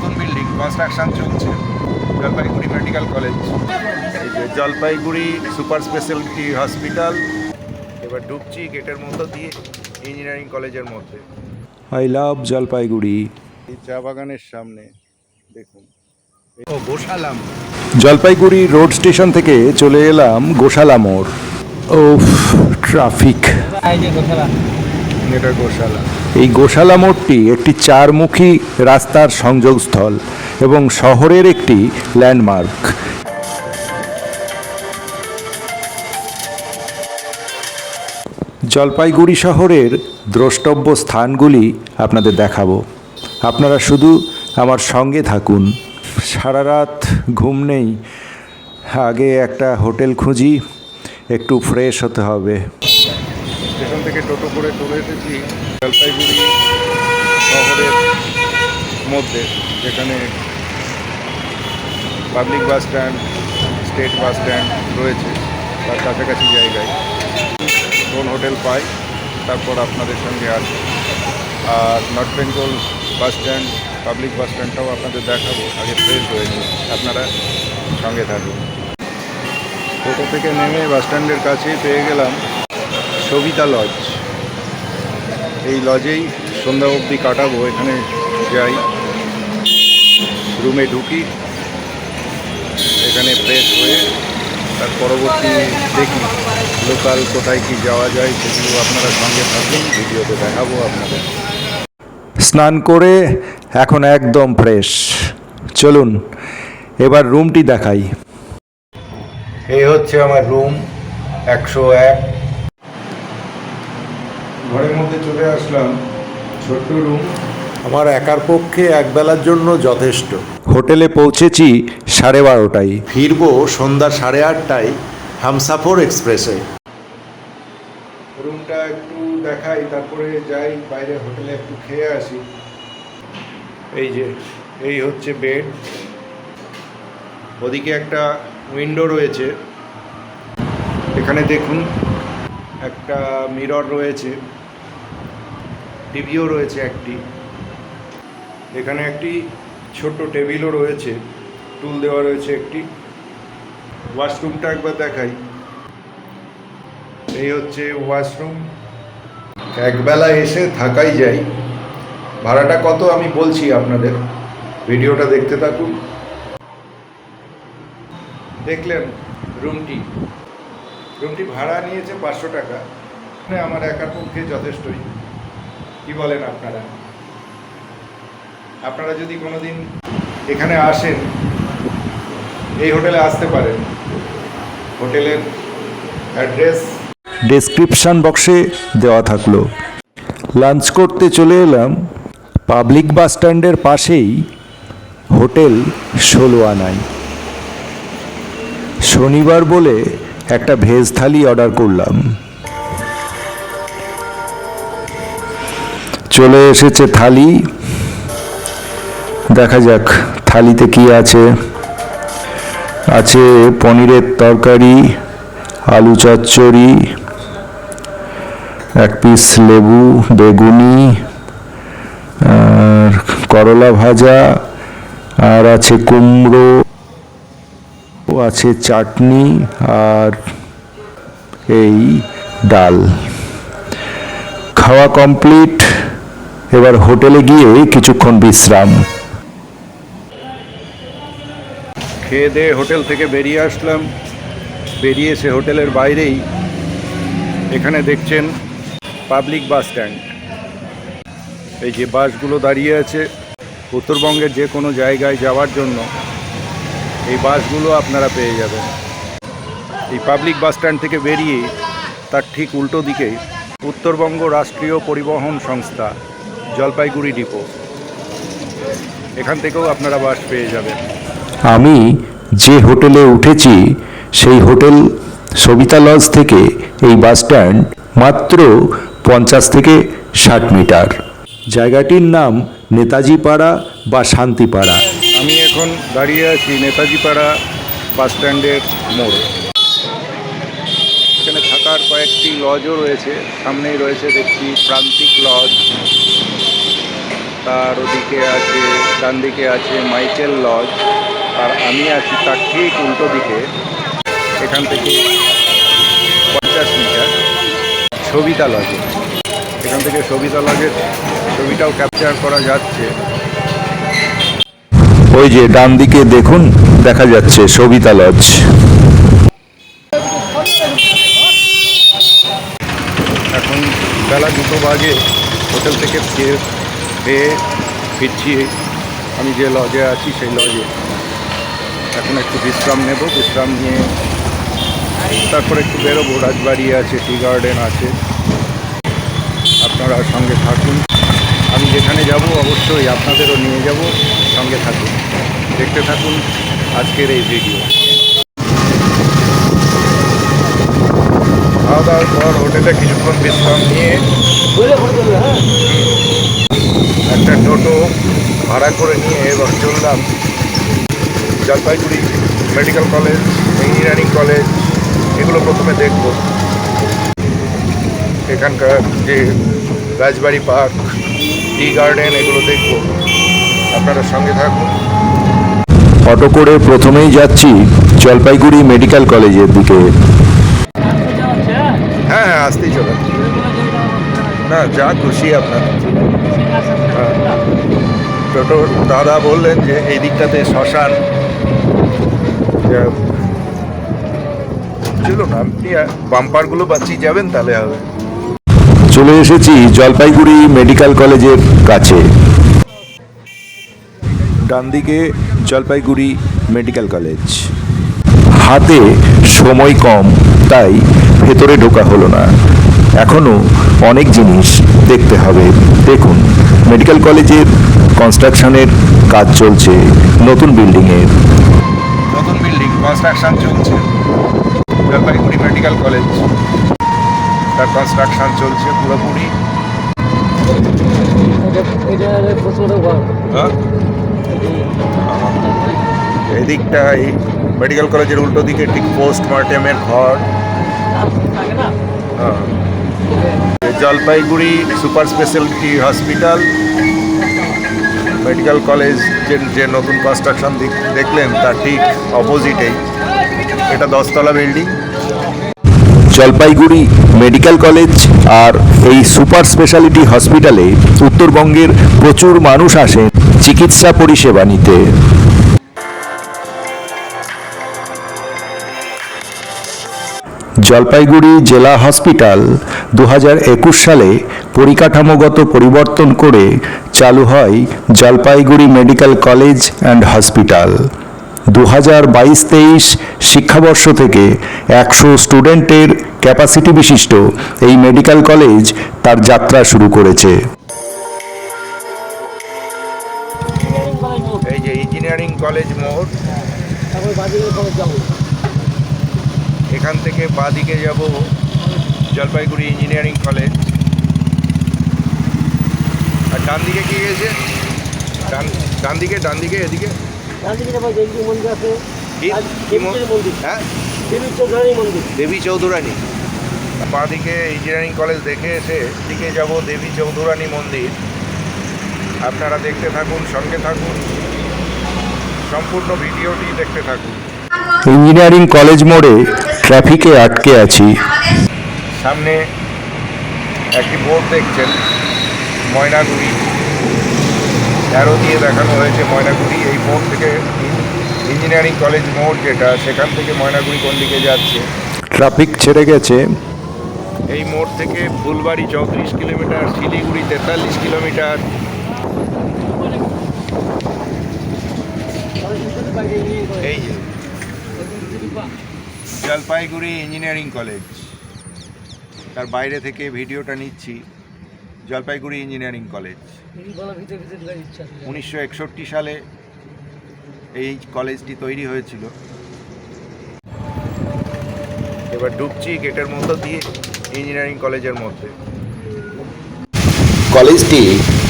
নতুন building construction চলছে। Jalpaiguri medical college Jalpaiguri super speciality hospital এবার ঢুকছি গেটের মধ্য দিয়ে ইঞ্জিনিয়ারিং কলেজের মধ্যে। I love Jalpaiguri. এই চা বাগানের সামনে দেখুন। ও গোশালাম। জলপাইগুড়ি রোড স্টেশন থেকে চলে এলাম গোশালা মোড়। ও ট্রাফিক এটা গোশালা। এই গোশালা মোড়টি একটি চারমুখী রাস্তার সংযোগস্থল এবং শহরের একটি ল্যান্ডমার্ক। জলপাইগুড়ি শহরের দ্রষ্টব্য স্থানগুলি আপনাদের দেখাবো। আপনারা শুধু আমার সঙ্গে থাকুন। সারা রাত ঘুম নেই। আগে একটা হোটেল খুঁজি, একটু ফ্রেশ হতে হবে। স্টেশন থেকে টোটো করে চলে এসেছি জলপাইগুড়ি শহরের মধ্যে, যেখানে public bus stand state bus stand রয়েছে, তার কাছাকাছি জায়গায়। কোন হোটেল পাই, তারপর আপনাদের সঙ্গে আসি আর North Bengal bus stand public bus স্ট্যান্ডটাও আপনাদের দেখাবো, আগে ফ্রেশ হয়ে নিই আপনারা সঙ্গে থাকুন। টোটো থেকে নেমে বাস স্ট্যান্ডের কাছেই পেয়ে গেলাম সবিতা লজ এই লজেই সন্ধ্যা অবধি কাটাবো, এখানে যাই। রুমে ঢুকি, এখানে ফ্রেশ হয়ে তার পরবর্তী দেখি লোকাল কোথায় কি যাওয়া যায়, সেগুলো আপনারা সঙ্গে থাকুন, ভিডিওতে দেখাবো আপনাদের। স্নান করে এখন একদম ফ্রেশ চলুন, এবার রুমটি দেখাই। এই হচ্ছে আমার রুম একশো এক। ঘরের মধ্যে চলে আসলাম ছোট্ট রুম আমার একার পক্ষে একবেলার জন্য যথেষ্ট। হোটেলে পৌঁছেছি সাড়ে বারোটায়। ফিরবো সন্ধ্যা সাড়ে আটটায় হামসাফর এক্সপ্রেসে। রুমটা একটু দেখাই তারপরে যাই বাইরে হোটেলে একটু খেয়ে আসি। এই যে এই হচ্ছে বেড ওদিকে একটা উইন্ডো রয়েছে। এখানে দেখুন একটা মিরর রয়েছে। টিভিও রয়েছে একটি। এখানে একটি ছোট টেবিলও রয়েছে। টুল দেওয়া রয়েছে একটি। ওয়াশরুমটা একবার দেখাই। এই হচ্ছে ওয়াশরুম। একবেলা এসে থাকাই যায়। ভাড়াটা কত আমি বলছি আপনাদের। ভিডিওটা দেখতে থাকুন। দেখলেন রুমটি। রুমটি ভাড়া নিয়েছে পাঁচশো টাকা। আমার একার পক্ষে যথেষ্টই। কি বলেন আপনারা? আপনারা যদি কোনোদিন এখানে আসেন, এই হোটেলে আসতে পারেন। হোটেলের অ্যাড্রেস ডেসক্রিপশন বক্সে দেওয়া থাকল। লাঞ্চ করতে চলে এলাম পাবলিক বাস স্ট্যান্ডের পাশেই হোটেল ষোলো আনায় শনিবার বলে একটা ভেজ থালি অর্ডার করলাম। চলে এসেছে থালি। দেখা যাক থালিতে কি আছে। আছে পনিরের তরকারি, আলু চচ্চড়ি, এক পিস লেবু, বেগুনি, আর করলা ভাজা, আর আছে কুমড়ো, আছে চাটনি, আর এই ডাল। খাওয়া কমপ্লিট। এবার হোটেলে গিয়ে কিছুক্ষণ বিশ্রাম। খেয়ে দিয়ে হোটেল থেকে বেরিয়ে আসলাম। বেরিয়ে এসে হোটেলের বাইরেই এখানে দেখছেন পাবলিক বাস স্ট্যান্ড। এই যে বাসগুলো দাঁড়িয়ে আছে, উত্তরবঙ্গের যে কোনো জায়গায় যাওয়ার জন্য এই বাসগুলো আপনারা পেয়ে যাবেন। এই পাবলিক বাস স্ট্যান্ড থেকে বেরিয়ে তার ঠিক উল্টো দিকে উত্তরবঙ্গ রাষ্ট্রীয় পরিবহন সংস্থা জলপাইগুড়ি ডিপো। এখান থেকেও আপনারা বাস পেয়ে যাবেন। আমি যে হোটেলে উঠেছি সেই হোটেল সবিতা লজ থেকে এই বাস স্ট্যান্ড মাত্র পঞ্চাশ থেকে ষাট মিটার। জায়গাটির নাম নেতাজি পাড়া বা শান্তিপাড়া। আমি এখন দাঁড়িয়ে আছি নেতাজি পাড়া বাস স্ট্যান্ডের মোড়ে। এখানে থাকার কয়েকটি লজও রয়েছে। সামনেই রয়েছে দেখছি প্রান্তিক লজ তার ওদিকে আছে ডান দিকে আছে মাইকেল লজ আর আমি আছি তার ঠিক উল্টো দিকে। এখান থেকে পঞ্চাশ মিটার সবিতা লজে এখান থেকে সবিতা লজের ছবিটাও ক্যাপচার করা যাচ্ছে। ওই যে ডান দিকে দেখুন দেখা যাচ্ছে সবিতা লজ এখন বেলা দুটো বাজে হোটেল থেকে খেয়ে খেয়ে ফিরছি। আমি যে লজে আছি সেই লজে। এখন একটু বিশ্রাম নেব, বিশ্রাম নিয়ে তারপর একটু বেরোবো। রাজবাড়ি আছে, টি গার্ডেন আছে। আপনারা সঙ্গে থাকুন। আমি যেখানে যাব অবশ্যই আপনাদেরও নিয়ে যাব, সঙ্গে থাকুন। দেখতে থাকুন আজকের এই ভিডিও। খাওয়া দাওয়ার পর হোটেলে কিছুক্ষণ বিশ্রাম নিয়ে একটা টোটো ভাড়া করে নিয়ে এবার চললাম Jalpaiguri medical college engineering college এগুলো প্রথমে দেখব। এখানকার যে রাজবাড়ি পার্কটি গার্ডেন এগুলো দেখব। আপনারা সঙ্গে থাকুন। অটো করে প্রথমেই যাচ্ছি জলপাইগুড়ি মেডিকেল কলেজের দিকে। হ্যাঁ হ্যাঁ আসতেই চলে। না যা খুশি আপনার। টোটো দাদা বললেন যে এই দিকটাতে শ্মশান যে- চলুন আপনি বাম্পারগুলো বাঁচিয়ে যাবেন তাহলে হবে। চলে এসেছি জলপাইগুড়ি মেডিকেল কলেজের কাছে। ডান দিকে জলপাইগুড়ি মেডিকেল কলেজ। হাতে সময় কম তাই ভেতরে ঢোকা হলো না। এখনও অনেক জিনিস দেখতে হবে। দেখুন মেডিকেল কলেজের কনস্ট্রাকশনের কাজ চলছে, নতুন বিল্ডিংয়ের নতুন বিল্ডিং কনস্ট্রাকশন চলছে। জলপাইগুড়ি মেডিকেল কলেজ তার কনস্ট্রাকশন চলছে পুরোপুরি। হ্যাঁ? এদিকটা মেডিকেল কলেজের উল্টো দিকে ঠিক পোস্ট মর্টেমের ঘর। হ্যাঁ। Jalpaiguri super speciality hospital medical college যে যে নতুন কনস্ট্রাকশন দেখলেন, তার ঠিক অপোজিটেই এটা দশতলা বিল্ডিং জলপাইগুড়ি মেডিকেল কলেজ আর এই সুপার স্পেশালিটি হসপিটালে উত্তরবঙ্গের প্রচুর মানুষ আসেন চিকিৎসা পরিষেবা নিতে। জলপাইগুড়ি জেলা হসপিটাল দু হাজার একুশ সালে পরিকাঠামোগত পরিবর্তন করে চালু হয় Jalpaiguri medical college and hospital. দু হাজার বাইশ তেইশ শিক্ষাবর্ষ থেকে একশো স্টুডেন্টের ক্যাপাসিটি বিশিষ্ট এই মেডিকেল কলেজ তার যাত্রা শুরু করেছে। এই যে ইঞ্জিনিয়ারিং কলেজ মোড়। এখান থেকে বাদিকে যাব জলপাইগুড়ি ইঞ্জিনিয়ারিং কলেজ। ডান দিকে কি গেছে? ডান ডান দিকে ডান দিকে এদিকে কি? কি মো- হ্যাঁ? দেবী চৌধুরানী বাঁদিকে ইঞ্জিনিয়ারিং কলেজ দেখে এসে দিকে যাব দেবী চৌধুরানী মন্দির। আপনারা দেখতে থাকুন সঙ্গে থাকুন। সম্পূর্ণ ভিডিওটি দেখতে থাকুন। ইঞ্জিনিয়ারিং কলেজ মোড়ে ট্রাফিকে আটকে আছি। সামনে একটি বোর্ড দেখছেন। ময়নাগুড়ি। অ্যারো দিয়ে দেখানো হয়েছে ময়নাগুড়ি এই মোড় থেকে ইঞ্জিনিয়ারিং কলেজ মোড় যেটা সেখান থেকে ময়নাগুড়ি কোন দিকে যাচ্ছে? ট্রাফিক ছেড়ে গেছে। এই মোড় থেকে ফুলবাড়ি চৌত্রিশ কিলোমিটার শিলিগুড়ি তেতাল্লিশ কিলোমিটার। এই যে জলপাইগুড়ি ইঞ্জিনিয়ারিং কলেজ তার বাইরে থেকে ভিডিওটা নিচ্ছি। Jalpaiguri engineering college. উনিশশো একষট্টি সালে এই কলেজটি তৈরি হয়েছিল। এবার ঢুকছি গেটের মধ্য দিয়ে ইঞ্জিনিয়ারিং কলেজের মধ্যে। কলেজটি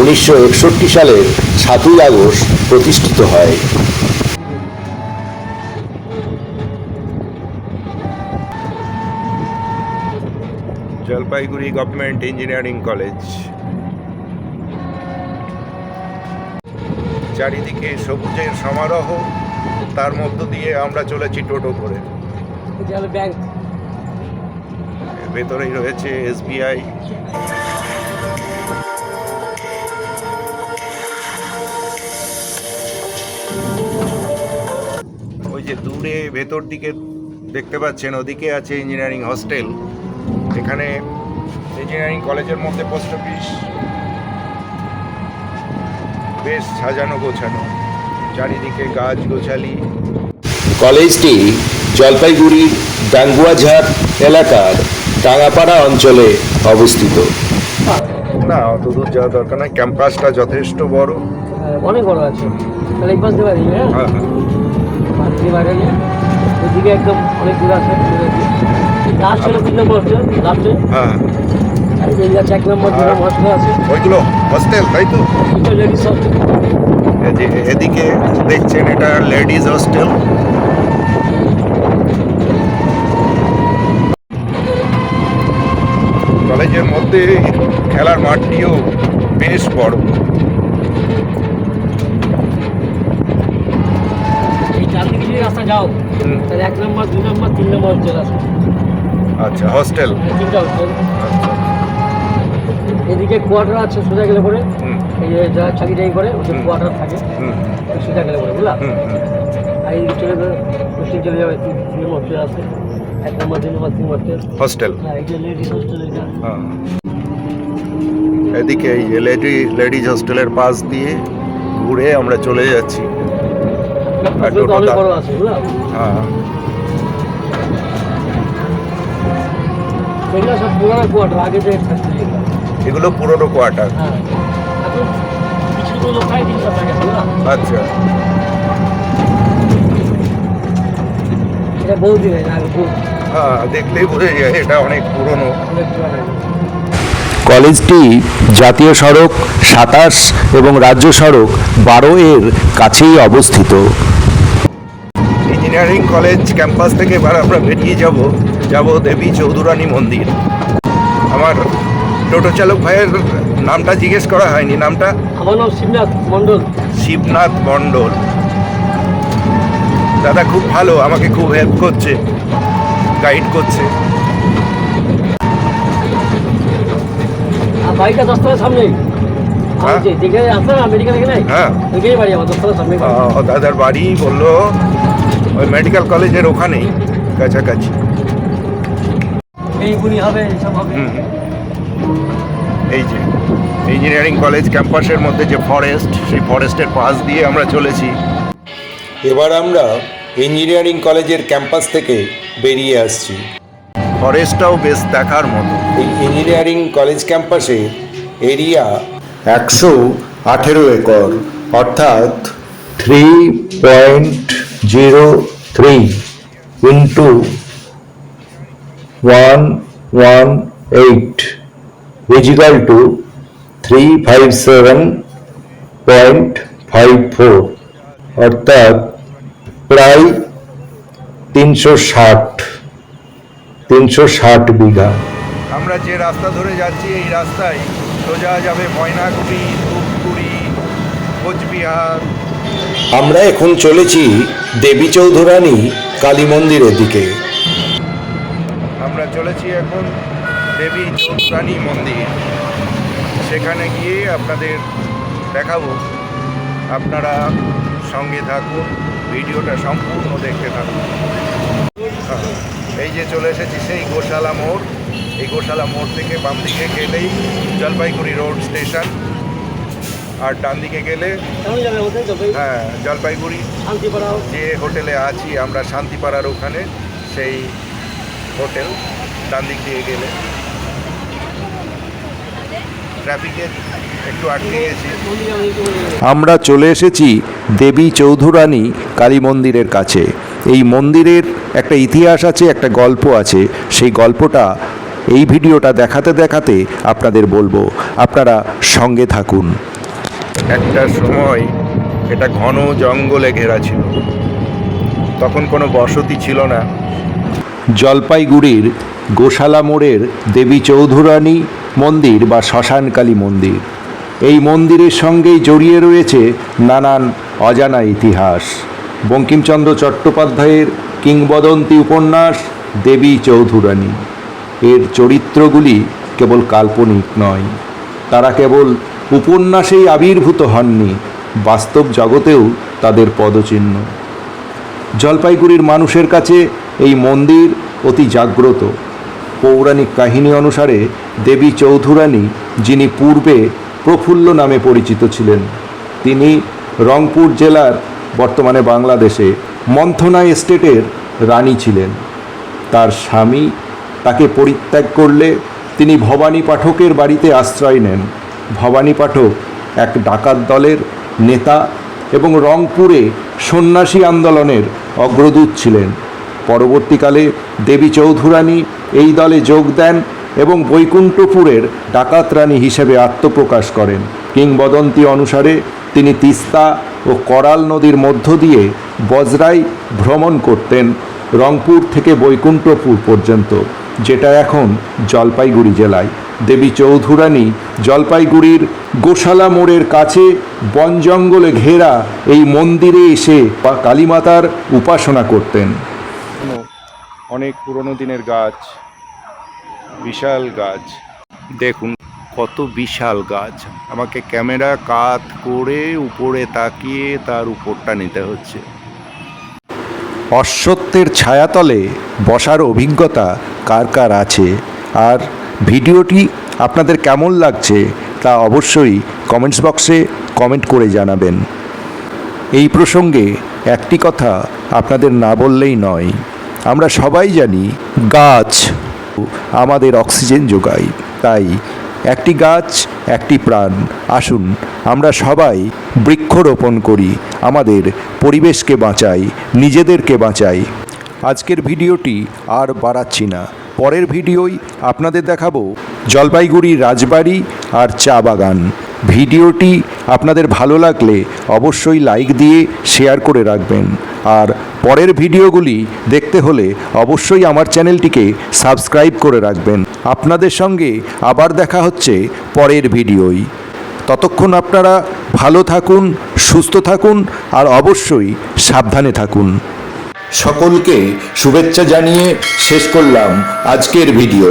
উনিশশো একষট্টি সালের সাতই আগস্ট প্রতিষ্ঠিত হয়। জলপাইগুড়ি গভর্নমেন্ট ইঞ্জিনিয়ারিং কলেজ চারিদিকে সবুজের সমারোহ তার মধ্য দিয়ে আমরা চলেছি টোটো করে। ভেতরেই রয়েছে এসবিআই। ওই যে দূরে ভেতর দিকে দেখতে পাচ্ছেন ওদিকে আছে ইঞ্জিনিয়ারিং হস্টেল এখানে ইঞ্জিনিয়ারিং কলেজের মধ্যে পোস্ট অফিস বেশ সাজানো গোছানো চারিদিকে গাছ গোছালি। কলেজটি জলপাইগুড়ির ডাঙ্গুয়াঝাড় এলাকার ডাঙাপাড়া অঞ্চলে অবস্থিত। না অত দূর যাওয়া দরকার নয় ক্যাম্পাসটা যথেষ্ট বড়। হ্যাঁ, অনেক বড় আছে। তাহলে এই পাশ দিয়ে বাড়ি হ্যাঁ? হ্যাঁ হ্যাঁ। একদম অনেক দূর আছে লাস্ট হলো তিন নম্বর হচ্ছে লাস্টে। হ্যাঁ। এক নম্বর দু নম্বর হস্টেল আছে। ওইগুলো হস্টেল তাই তো? লেডিস হস্টেল যে এদিকে দেখছেন এটা লেডিজ হস্টেল কলেজের মধ্যে খেলার মাঠটিও বেশ বড়। চারদিকে যদি রাস্তা যাও তাহলে এক নম্বর দু নম্বর তিন নম্বর হস্টেল আছে আচ্ছা হস্টেল তিনটা হস্টেল এদিকে কোয়ার্টার আছে সোজা গেলে পরে। এই যে যারা চাকরি টাকরি করে ওদের হুম। কোয়ার্টার থাকে হুম, সোজা গেলে পরে বুঝলা। আর এই চলে যাবে হোস্টেল চলে যাবে তিন হস্টেল আছে। এক নম্বর দুই নম্বর তিন হস্টেল হস্টেল হ্যাঁ এই যে লেডিস হস্টেল এটা। হ্যাঁ। এদিকে এই যে লেডি লেডিজ হস্টেলের পাশ দিয়ে ঘুরে আমরা চলে যাচ্ছি। আর বুঝলা? হ্যাঁ। এগুলো সব পুরানো কোয়ার্টার আগে যে থাকতো এগুলো পুরনো কোয়ার্টার হ্যাঁ। এখন বুঝলা? আচ্ছা। এটা হয় আগে হ্যাঁ দেখলেই বোঝা যায় এটা অনেক পুরনো। কলেজটি জাতীয় সড়ক সাতাশ এবং রাজ্য সড়ক বারো এর কাছেই অবস্থিত। ইঞ্জিনিয়ারিং কলেজ ক্যাম্পাস থেকে এবার আমরা বেরিয়ে যাব। যাব দেবী চৌধুরানী মন্দির। আমার টোটো চালক ভাইয়ের নামটা জিজ্ঞেস করা হয়নি নামটা? আমার নাম শিবনাথ মণ্ডল। শিবনাথ মণ্ডল। দাদা খুব ভালো আমাকে খুব হেল্প করছে গাইড করছে। আর বাড়িটা দশতলার সামনে। হ্যাঁ। দেখে না মেডিকেল এখানে? হ্যাঁ। ওইখানেই বাড়ি আমার দশতলার সামনে দাদার বাড়ি বলল ওই মেডিকেল কলেজের ওখানেই কাছাকাছি। এই হবে এইসব হবে। এই যে ইঞ্জিনিয়ারিং কলেজ ক্যাম্পাসের মধ্যে যে ফরেস্ট সেই ফরেস্টের পাশ দিয়ে আমরা চলেছি। এবার আমরা ইঞ্জিনিয়ারিং কলেজের ক্যাম্পাস থেকে বেরিয়ে আসছি। ফরেস্টটাও বেশ দেখার মতো। এই ইঞ্জিনিয়ারিং কলেজ ক্যাম্পাসে এরিয়া একশো আঠেরো একর অর্থাৎ three point zero three into one one eight is equal to three five seven point five four অর্থাৎ প্রায় তিনশো ষাট তিনশো ষাট বিঘা। আমরা যে রাস্তা ধরে যাচ্ছি এই রাস্তায় সোজা যাবে ময়নাগুড়ি ধূপগুড়ি কোচবিহার। আমরা এখন চলেছি দেবী চৌধুরানী কালী মন্দিরের দিকে। আমরা চলেছি এখন দেবী চৌধুরানী মন্দির। সেখানে গিয়ে আপনাদের দেখাবো। আপনারা সঙ্গে থাকুন ভিডিওটা সম্পূর্ণ দেখতে থাকুন। এই যে চলে এসেছি সেই গোশালা মোড়। এই গোশালা মোড় থেকে বাম দিকে গেলেই জলপাইগুড়ি রোড স্টেশন। আর ডান দিকে গেলে হ্যাঁ জলপাইগুড়ি। যে হোটেলে আছি আমরা শান্তিপাড়ার ওখানে সেই হোটেল ডান দিক দিয়ে গেলে। একটু আটকে গেছি। আমরা চলে এসেছি দেবী চৌধুরানী কালী মন্দিরের কাছে। এই মন্দিরের একটা ইতিহাস আছে একটা গল্প আছে। সেই গল্পটা এই ভিডিওটা দেখাতে দেখাতে আপনাদের বলব। আপনারা সঙ্গে থাকুন। একটা সময় এটা ঘন জঙ্গলে ঘেরা ছিল। তখন কোনো বসতি ছিল না। জলপাইগুড়ির গোশালা মোড়ের দেবী চৌধুরানী মন্দির বা শ্মশানকালী মন্দির। এই মন্দিরের সঙ্গেই জড়িয়ে রয়েছে নানান অজানা ইতিহাস। বঙ্কিমচন্দ্র চট্টোপাধ্যায়ের কিংবদন্তি উপন্যাস দেবী চৌধুরানী। এর চরিত্রগুলি কেবল কাল্পনিক নয়, তারা কেবল উপন্যাসেই আবির্ভূত হননি, বাস্তব জগতেও তাদের পদচিহ্ন। জলপাইগুড়ির মানুষের কাছে এই মন্দির অতি জাগ্রত। পৌরাণিক কাহিনী অনুসারে দেবী চৌধুরানী, যিনি পূর্বে প্রফুল্ল নামে পরিচিত ছিলেন, তিনি রংপুর জেলার, বর্তমানে বাংলাদেশে মন্থনা এস্টেটের রানী ছিলেন। তার স্বামী তাকে পরিত্যাগ করলে তিনি ভবানী পাঠকের বাড়িতে আশ্রয় নেন। ভবানী পাঠক এক ডাকাত দলের নেতা এবং রংপুরে সন্ন্যাসী আন্দোলনের অগ্রদূত ছিলেন। পরবর্তীকালে দেবী চৌধুরানী এই দলে যোগ দেন এবং বৈকুণ্ঠপুরের ডাকাত রানী হিসেবে আত্মপ্রকাশ করেন। কিংবদন্তি অনুসারে তিনি তিস্তা ও করাল নদীর মধ্য দিয়ে বজরাই ভ্রমণ করতেন রংপুর থেকে বৈকুণ্ঠপুর পর্যন্ত, যেটা এখন জলপাইগুড়ি জেলায়। দেবী চৌধুরানী জলপাইগুড়ির গোশালা মোড়ের কাছে বন জঙ্গলে ঘেরা এই মন্দিরে এসে কালীমাতার উপাসনা করতেন। অনেক পুরনো দিনের গাছ, বিশাল গাছ। দেখুন কত বিশাল গাছ। আমাকে ক্যামেরা কাত করে উপরে তাকিয়ে তার উপরটা নিতে হচ্ছে। অশ্বত্থের ছায়াতলে বসার অভিজ্ঞতা কার কার আছে? আর ভিডিওটি আপনাদের কেমন লাগছে তা অবশ্যই কমেন্টস বক্সে কমেন্ট করে জানাবেন। এই প্রসঙ্গে একটি কথা আপনাদের না বললেই নয়, আমরা সবাই জানি গাছ আমাদের অক্সিজেন যোগায়। তাই একটি গাছ, একটি প্রাণ, আসুন আমরা সবাই বৃক্ষরোপণ করি, আমাদের পরিবেশকে বাঁচাই, নিজেদেরকে বাঁচাই। আজকের ভিডিওটি আর বাড়াচ্ছি না। পরের ভিডিওই আপনাদের দেখাবো জলপাইগুড়ি রাজবাড়ি আর চা বাগান। ভিডিওটি আপনাদের ভালো লাগলে অবশ্যই লাইক দিয়ে শেয়ার করে রাখবেন। আর পরের ভিডিওগুলি দেখতে হলে অবশ্যই আমার চ্যানেলটিকে সাবস্ক্রাইব করে রাখবেন। আপনাদের সঙ্গে আবার দেখা হচ্ছে পরের ভিডিওই। ততক্ষণ আপনারা ভালো থাকুন, সুস্থ থাকুন, আর অবশ্যই সাবধানে থাকুন। সকলকে শুভেচ্ছা জানিয়ে শেষ করলাম আজকের ভিডিও।